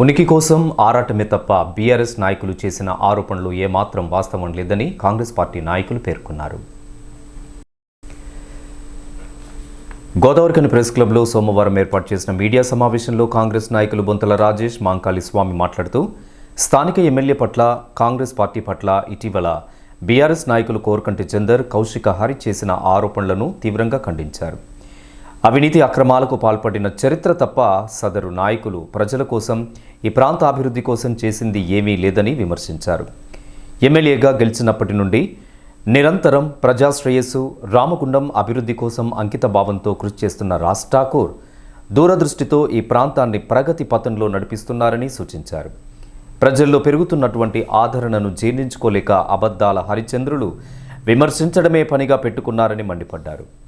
ఉనికి కోసం ఆరాటమే తప్ప బీఆర్ఎస్ నాయకులు చేసిన ఆరోపణలు ఏమాత్రం వాస్తవం లేదని కాంగ్రెస్ పార్టీ నాయకులు పేర్కొన్నారు. గోదావరికని ప్రెస్ క్లబ్లో సోమవారం ఏర్పాటు చేసిన మీడియా సమావేశంలో కాంగ్రెస్ నాయకులు బొంతల రాజేష్ మాంకాళి స్వామి మాట్లాడుతూ స్థానిక ఎమ్మెల్యే పట్ల కాంగ్రెస్ పార్టీ పట్ల ఇటీవల బీఆర్ఎస్ నాయకులు కోరకంటి చందర్ కౌశిక హరి చేసిన ఆరోపణలను తీవ్రంగా ఖండించారు. అవినీతి అక్రమాలకు పాల్పడిన చరిత్ర తప్ప సదరు నాయకులు ప్రజల కోసం ఈ ప్రాంత అభివృద్ధి కోసం చేసింది ఏమీ లేదని విమర్శించారు. ఎమ్మెల్యేగా గెలిచినప్పటి నుండి నిరంతరం ప్రజాశ్రేయస్సు రామగుండం అభివృద్ధి కోసం అంకిత భావంతో కృషి చేస్తున్న రాజ్ ఠాకూర్ దూరదృష్టితో ఈ ప్రాంతాన్ని ప్రగతి పథంలో నడిపిస్తున్నారని సూచించారు. ప్రజల్లో పెరుగుతున్నటువంటి ఆదరణను జీర్ణించుకోలేక అబద్ధాల హరిచంద్రులు విమర్శించడమే పనిగా పెట్టుకున్నారని మండిపడ్డారు.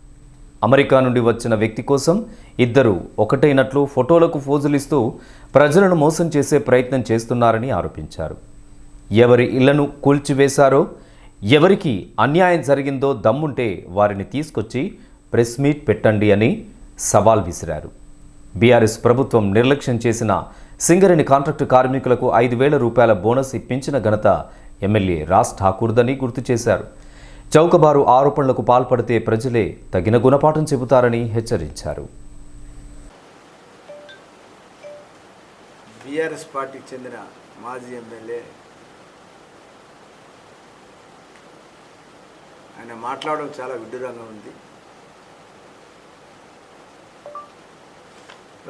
అమెరికా నుండి వచ్చిన వ్యక్తి కోసం ఇద్దరు ఒకటైనట్లు ఫోటోలకు ఫోజులిస్తూ ప్రజలను మోసం చేసే ప్రయత్నం చేస్తున్నారని ఆరోపించారు. ఎవరి ఇళ్ళను కూల్చివేశారో ఎవరికి అన్యాయం జరిగిందో దమ్ముంటే వారిని తీసుకొచ్చి ప్రెస్ మీట్ పెట్టండి అని సవాల్ విసిరారు. బీఆర్ఎస్ ప్రభుత్వం నిర్లక్ష్యం చేసిన సింగరేణి కాంట్రాక్టు కార్మికులకు ఐదు వేల రూపాయల బోనస్ ఇప్పించిన ఘనత ఎమ్మెల్యే రాజ్ ఠాకూర్దని గుర్తు చేశారు. చౌకబారు ఆరోపణలకు పాల్పడితే ప్రజలే తగిన గుణపాఠం చెబుతారని హెచ్చరించారు. బీఆర్ఎస్ పార్టీకి చెందిన మాజీ ఎమ్మెల్యే ఆయన మాట్లాడడం చాలా విడ్డూరంగా ఉంది.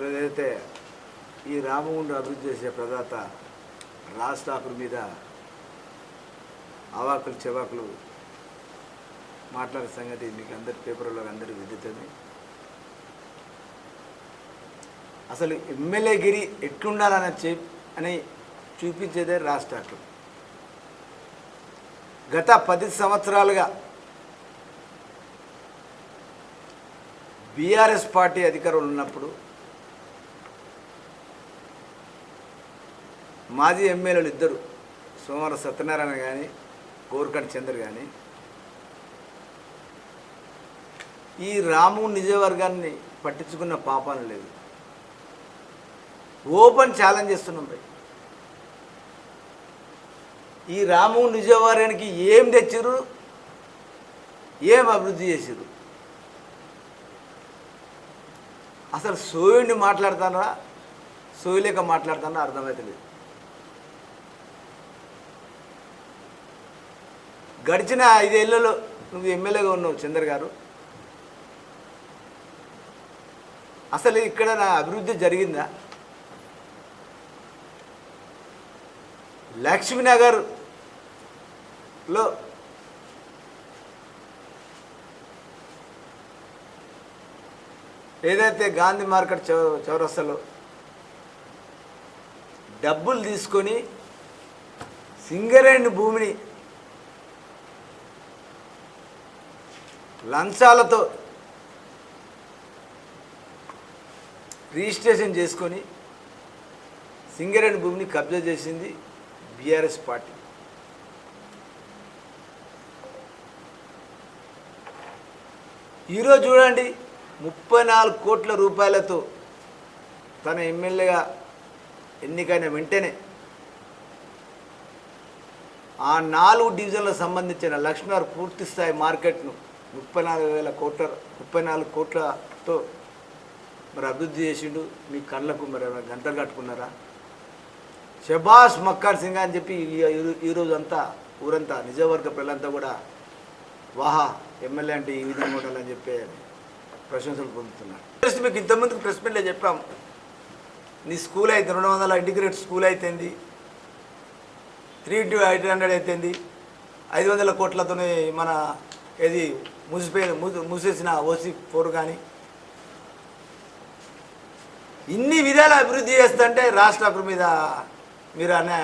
ఏదైతే ఈ రామగుండు అభివృద్ధి చేసే ప్రదాత రాజ్ ఠాకూర్ మీద అవాకులు చెవాకులు మాట్లాడే సంగతి మీకు అందరి పేపర్లో అందరికీ విదితమే. అసలు ఎమ్మెల్యేగిరి ఎట్లుండాలని చే అని చూపించేదే రాష్ట్రాలు గత పది సంవత్సరాలుగా బీఆర్ఎస్ పార్టీ అధికారులు ఉన్నప్పుడు మాజీ ఎమ్మెల్యేలు ఇద్దరు సోమవారం సత్యనారాయణ కానీ గోర్కండ్ చంద్ర కానీ ఈ రాము నిజవర్గాన్ని పట్టించుకున్న పాపాన లేదు ఓపెన్ ఛాలెంజ్ చేస్తున్నాం భయ్ ఈ రాము నిజవర్గానికి ఏం తెచ్చిర్రు? ఏం అభివృద్ధి చేసిర్రు? అసలు సోయుడిని మాట్లాడతానా సోయలేక మాట్లాడతానా అర్థమవుతలేదు గడిచిన ఐదేళ్ళలో నువ్వు ఎమ్మెల్యేగా ఉన్నావు చంద్ర గారు అసలు ఇక్కడ నా అభివృద్ధి జరిగిందా? లక్ష్మీనగర్లో ఏదైతే గాంధీ మార్కెట్ చౌ చౌరస్తలో డబ్బులు తీసుకొని సింగరేణి భూమిని లంచాలతో రిజిస్ట్రేషన్ చేసుకొని సింగరేణి భూమిని కబ్జా చేసింది బీఆర్ఎస్ పార్టీ. ఈరోజు చూడండి ముప్పై నాలుగు కోట్ల రూపాయలతో తన ఎమ్మెల్యేగా ఎన్నికైన వెంటనే ఆ నాలుగు డివిజన్లకు సంబంధించిన లక్ష్మీనగర్ పూర్తి స్థాయి మార్కెట్ను ముప్పై నాలుగు వేల కోట్ల ముప్పై నాలుగు కోట్లతో మరి అభివృద్ధి చేసిండు మీ కళ్ళకు మరి ఏమైనా గంటలు కట్టుకున్నారా? షబాస్ మక్కార్ సింగ్ అని చెప్పి ఈ- ఈరోజు అంతా ఊరంతా నిజవర్గ పిల్లలంతా కూడా వాహా ఎమ్మెల్యే అంటే ఈ విధంగా ఉండాలని చెప్పి ప్రశంసలు పొందుతున్నారు. ప్లస్ మీకు ఇంతకుముందుకు ప్రెస్ మీట్లో చెప్పాం. నీ స్కూల్ అయితే రెండు వందల ఇంటిగ్రేట్ స్కూల్ అయితేంది త్రీ టు ఎయిట్ హండ్రెడ్ అయితేంది ఐదు వందల కోట్లతోనే మన ఏది మూసిపోయి మూసేసిన ఓసీ ఫోర్ కానీ ఇన్ని విధాలు అభివృద్ధి చేస్తుంటే రాష్ట్ర హక్కు మీద మీరు అనే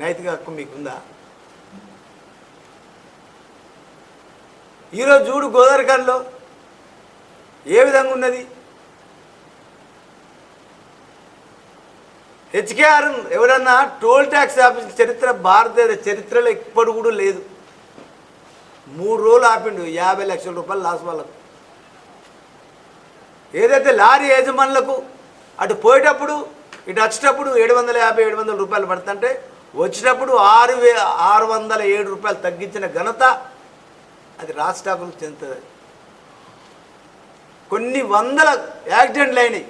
నైతిక హక్కు మీకుందా? ఈరోజు చూడు గోదావరికల్లో ఏ విధంగా ఉన్నది? హెచ్కేఆర్ ఎవరన్నా టోల్ ట్యాక్స్ ఆఫీస్ చరిత్ర భారతదేశ చరిత్రలో ఎప్పుడు కూడా లేదు. మూడు రోజులు ఆపిండు యాభై లక్షల రూపాయలు లాస్ వాళ్ళకు. ఏదైతే లారీ యజమానులకు అటు పోయేటప్పుడు ఇటు వచ్చేటప్పుడు ఏడు వందల యాభై ఏడు వందల రూపాయలు పడుతుంటే వచ్చేటప్పుడు ఆరు వే ఆరు వందల ఏడు రూపాయలు తగ్గించిన ఘనత అది రాజ్ చెందుతుంది. కొన్ని వందల యాక్సిడెంట్లు అయినాయి.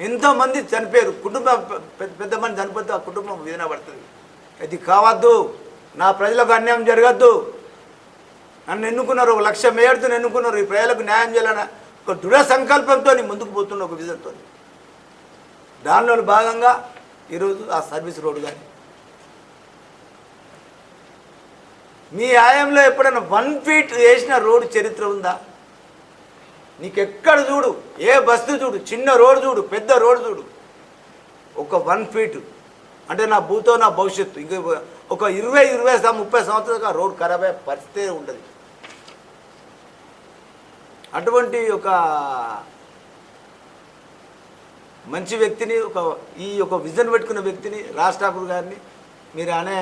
ఎంతోమంది చనిపోయారు. కుటుంబం పెద్ద పెద్ద మంది చనిపోతే ఆ కుటుంబం విధన పడుతుంది. అది కావద్దు. నా ప్రజలకు అన్యాయం జరగద్దు. నన్ను ఎన్నుకున్నారు ఒక లక్ష మేయర్తో ఎన్నుకున్నారు ఈ ప్రజలకు న్యాయం చేయాలని ఒక దృఢ సంకల్పంతో ముందుకు పోతున్న ఒక విజన్తో. దానిలో భాగంగా ఈరోజు ఆ సర్వీస్ రోడ్డు కానీ మీ ఆయంలో ఎప్పుడైనా వన్ ఫీట్ వేసిన రోడ్డు చరిత్ర ఉందా? నీకు ఎక్కడ చూడు ఏ బస్తు చూడు చిన్న రోడ్డు చూడు పెద్ద రోడ్డు చూడు. ఒక వన్ ఫీట్ అంటే నా భూతో నా భవిష్యత్తు. ఇంక ఒక ఇరవై ఇరవై ముప్పై సంవత్సరాలుగా రోడ్డు ఖరాబ్ అయ్యే పరిస్థితే ఉండదు. అటువంటి ఒక మంచి వ్యక్తిని ఒక ఈ ఒక విజన్ పెట్టుకున్న వ్యక్తిని రాజ్ ఠాకూర్ గారిని మీరు అనే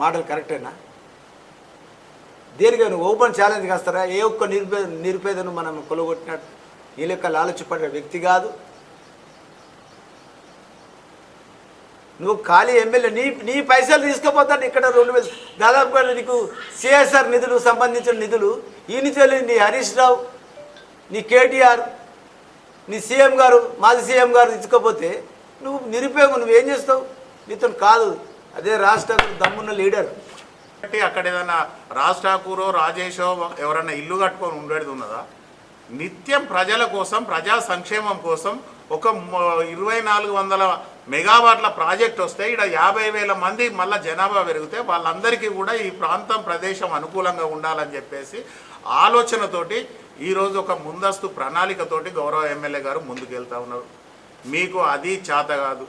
మాటలు కరెక్టేనా? దేనికైనా ఓపెన్ ఛాలెంజ్ కాస్తారా? ఏ ఒక్క నిరుపేద నిరుపేదను మనం కొలగొట్టినట్టు నీ లెక్క లాలచిపడే వ్యక్తి కాదు. నువ్వు ఖాళీ ఎమ్మెల్యే నీ నీ పైసలు తీసుకుపోతాను ఇక్కడ రెండు వేలు. దాదాపుగా నీకు సిఎస్ఆర్ నిధులు సంబంధించిన నిధులు. ఈ నిధులు నీ హరీష్ రావు నీ కేటీఆర్ నీ సీఎం గారు మాజీ సీఎం గారు తీసుకపోతే నువ్వు నిరుపయోగం నువ్వేం చేస్తావు? నీతో కాదు. అదే రాష్ట్ర దమ్మున్న లీడర్. అంటే అక్కడ ఏదైనా రాజ్ ఠాకూరో రాజేషో ఎవరైనా ఇల్లు కట్టుకొని ఉండేది ఉన్నదా? నిత్యం ప్రజల కోసం ప్రజా సంక్షేమం కోసం ఒక ఇరవై నాలుగు వందల మెగావాట్ల ప్రాజెక్ట్ వస్తే ఇక్కడ యాభై వేల మంది మళ్ళీ జనాభా పెరిగితే వాళ్ళందరికీ కూడా ఈ ప్రాంతం ప్రదేశం అనుకూలంగా ఉండాలని చెప్పేసి ఆలోచనతోటి ఈరోజు ఒక ముందస్తు ప్రణాళికతోటి గౌరవ ఎమ్మెల్యే గారు ముందుకెళ్తా ఉన్నారు. మీకు అది చేత కాదు.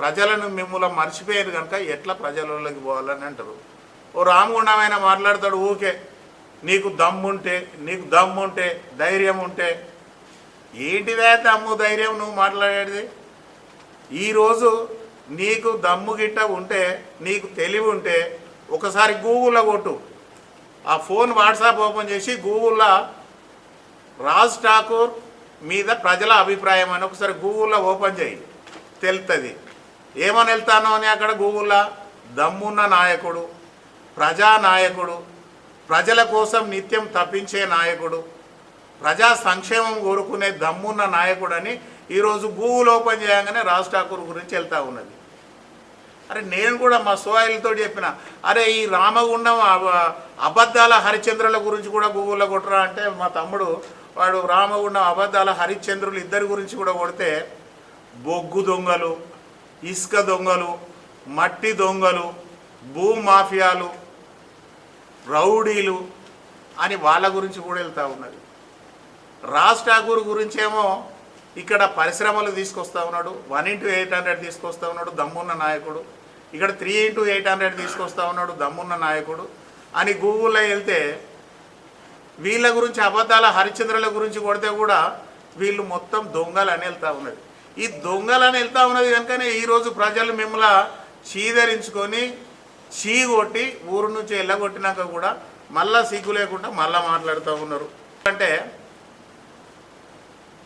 ప్రజలను మిమ్మల్ని మర్చిపోయారు కనుక ఎట్లా ప్రజలలోకి పోవాలని అంటారు. ఓ రామగుండమైన మాట్లాడతాడు ఊకే నీకు దమ్ముంటే నీకు దమ్ముంటే ధైర్యం ఉంటే ఏంటిదే దమ్ము ధైర్యం నువ్వు మాట్లాడేది? ఈరోజు నీకు దమ్ము గిట్ట ఉంటే నీకు తెలివి ఉంటే ఒకసారి గూగుల్లో కొట్టు. ఆ ఫోన్ వాట్సాప్ ఓపెన్ చేసి గూగుల్లో రాజ్ ఠాకూర్ మీద ప్రజల అభిప్రాయం అని ఒకసారి గూగుల్లో ఓపెన్ చేయి. తెలుస్తుంది ఏమని వెళ్తాను అని అక్కడ గూగుల్లో దమ్మున్న నాయకుడు ప్రజా నాయకుడు ప్రజల కోసం నిత్యం తప్పించే నాయకుడు ప్రజా సంక్షేమం కోరుకునే దమ్మున్న నాయకుడని ఈరోజు గూగుల్ ఓపెన్ చేయగానే రాజ్ ఠాకూర్ గురించి వెళ్తా ఉన్నది. అరే నేను కూడా మా సోయిలతో చెప్పిన అరే ఈ రామగుండం అబద్ధాల హరిశ్చంద్రుల గురించి కూడా గూగుల్లో కొట్టరా అంటే మా తమ్ముడు వాడు రామగుండం అబద్ధాల హరిశ్చంద్రులు ఇద్దరి గురించి కూడా కొడితే బొగ్గు దొంగలు ఇసుక దొంగలు మట్టి దొంగలు భూ మాఫియాలు రౌడీలు అని వాళ్ళ గురించి కూడా వెళ్తూ ఉన్నది. రాజ్ ఠాకూర్ గురించేమో ఇక్కడ పరిశ్రమలు తీసుకొస్తా ఉన్నాడు. వన్ ఇంటూ ఎయిట్ హండ్రెడ్ తీసుకొస్తా ఉన్నాడు దమ్మున్న నాయకుడు. ఇక్కడ త్రీ ఇంటూ ఎయిట్ హండ్రెడ్ తీసుకొస్తా ఉన్నాడు దమ్మున్న నాయకుడు. అని గూగుల్లో వెళ్తే వీళ్ళ గురించి అబద్ధాల హరిచంద్రుల గురించి కొడితే కూడా వీళ్ళు మొత్తం దొంగలు అని వెళ్తూ ఉన్నది. ఈ దొంగలు అని వెళ్తూ ఉన్నది కనుకనే ఈరోజు ప్రజలు మిమ్మల్ని చీదరించుకొని చీ కొట్టి ఊరు నుంచి వెళ్ళగొట్టినాక కూడా మళ్ళా సిగ్గు లేకుండా మళ్ళా మాట్లాడుతూ ఉన్నారు. అంటే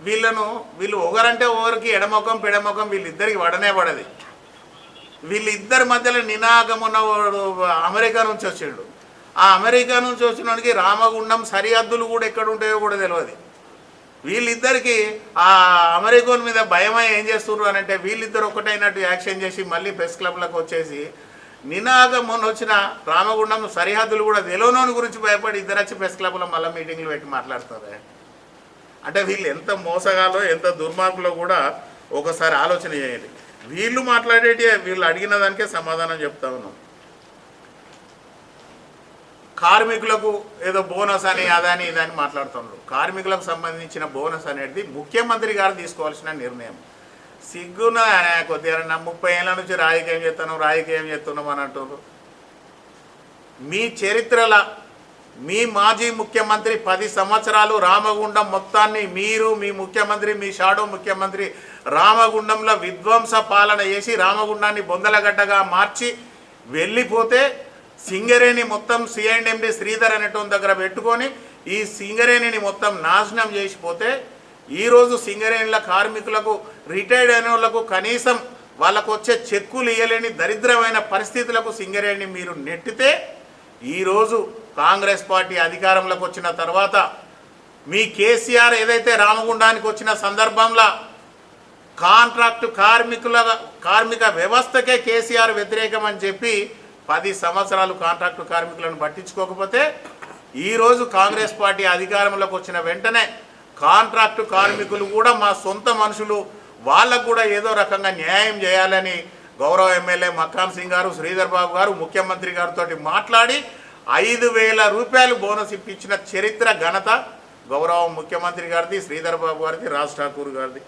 వీళ్ళను వీళ్ళు ఒకరంటే ఒకరికి ఎడమొఖం పెడమొఖం వీళ్ళిద్దరికి పడనే పడది వీళ్ళిద్దరి మధ్యలో నినాగం ఉన్నవాడు అమెరికా నుంచి వచ్చిండు. ఆ అమెరికా నుంచి వచ్చినోడికి రామగుండం సరిహద్దులు కూడా ఎక్కడ ఉంటాయో కూడా తెలియదు వీళ్ళిద్దరికి ఆ అమెరికన్ మీద భయమై ఏం చేస్తున్నారు అని అంటే వీళ్ళిద్దరు ఒకటైనట్టు యాక్షన్ చేసి మళ్ళీ ప్రెస్ క్లబ్లకు వచ్చేసి నినాగం మొన్న వచ్చిన రామగుండం సరిహద్దులు కూడా తెలియనోని గురించి భయపడి ఇద్దరు వచ్చి ప్రెస్ క్లబ్లో మళ్ళీ మీటింగ్లు పెట్టి మాట్లాడుతారు? అంటే వీళ్ళు ఎంత మోసగాలో ఎంత దుర్మార్గులో కూడా ఒకసారి ఆలోచన చేయండి. వీళ్ళు మాట్లాడేటి వీళ్ళు అడిగిన దానికే సమాధానం చెప్తా ఉన్నాం. కార్మికులకు ఏదో బోనస్ అని అదని ఇదని మాట్లాడుతున్నారు కార్మికులకు సంబంధించిన బోనస్ అనేది ముఖ్యమంత్రి గారు తీసుకోవాల్సిన నిర్ణయం. సిగ్గున కొద్దిగా ముప్పై ఏళ్ళ నుంచి రాజకీయం చేస్తాను రాజకీయం చేస్తున్నాం అని అంటున్నారు. మీ చరిత్రల మీ మాజీ ముఖ్యమంత్రి పది సంవత్సరాలు రామగుండం మొత్తాన్ని మీరు మీ ముఖ్యమంత్రి మీ షాడో ముఖ్యమంత్రి రామగుండంలో విధ్వంస పాలన చేసి రామగుండాన్ని బొందలగడ్డగా మార్చి వెళ్ళిపోతే సింగరేణి మొత్తం సిఐండ్ఎండి శ్రీధర్ అనేటోని దగ్గర పెట్టుకొని ఈ సింగరేణిని మొత్తం నాశనం చేసిపోతే ఈరోజు సింగరేణిల కార్మికులకు రిటైర్డ్ అయిన వాళ్ళకు కనీసం వాళ్ళకు వచ్చే చెక్కులు ఇవ్వలేని దరిద్రమైన పరిస్థితులకు సింగరేణి మీరు నెట్టితే ఈరోజు కాంగ్రెస్ పార్టీ అధికారంలోకి వచ్చిన తర్వాత మీ కేసీఆర్ ఏదైతే రామగుండానికి వచ్చిన సందర్భంలో కాంట్రాక్టు కార్మికుల కార్మిక వ్యవస్థకే కేసీఆర్ వ్యతిరేకం అని చెప్పి పది సంవత్సరాలు కాంట్రాక్టు కార్మికులను పట్టించుకోకపోతే ఈరోజు కాంగ్రెస్ పార్టీ అధికారంలోకి వచ్చిన వెంటనే కాంట్రాక్టు కార్మికులు కూడా మా సొంత మనుషులు వాళ్ళకు కూడా ఏదో రకంగా న్యాయం చేయాలని గౌరవ ఎమ్మెల్యే మక్కాన్ సింగ్ గారు శ్రీధర్ బాబు గారు ముఖ్యమంత్రి గారితో మాట్లాడి ఐదు వేల రూపాయలు బోనస్ ఇప్పించిన చరిత్ర ఘనత గౌరవ ముఖ్యమంత్రి గారిది శ్రీధర్ బాబు గారిది రాజ్ ఠాకూర్ గారిది.